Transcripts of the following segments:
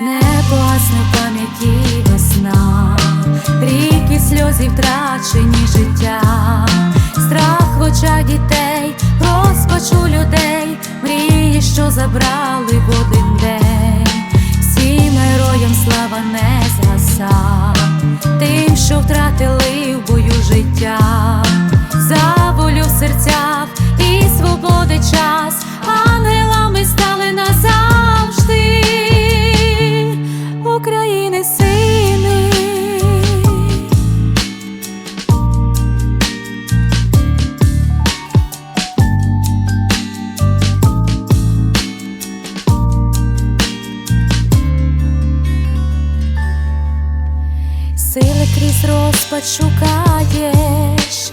Не погасне в пам'яті весна, ріки сльози втрачені життя, страх в очах дітей, розпачу людей, мрії, що забрали в один день, всім героям слава не згаса, тим, що втратили в бою життя, за волю в серцях і свободи час, Сили крізь розпад шукаєш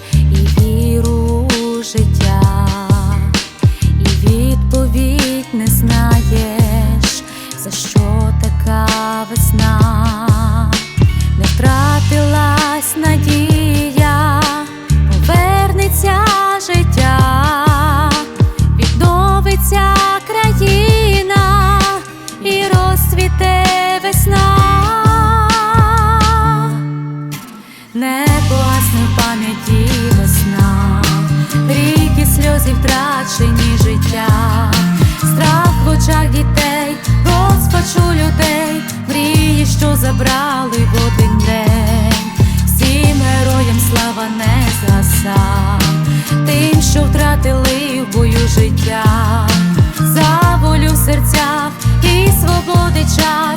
Не погасне в пам'яті весна, ріки сльози втрачені життя, страх в очах дітей, розпачу людей, мрії, що забрали в один день, всім героям слава не згаса, тим, що втратили в бою життя, за волю в серцях і свободи час,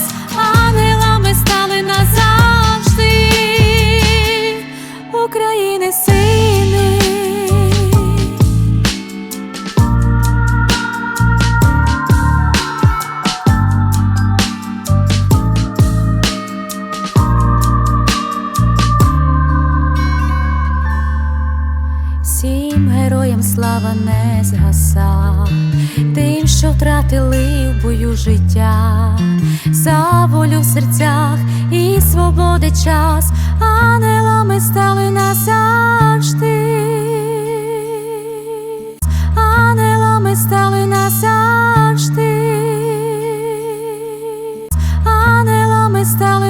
слава не згаса, тим, що втратили в бою життя, за волю в серцях і свободи час, ангелами стали назавжди. Ангелами стали назавжди. Ангелами стали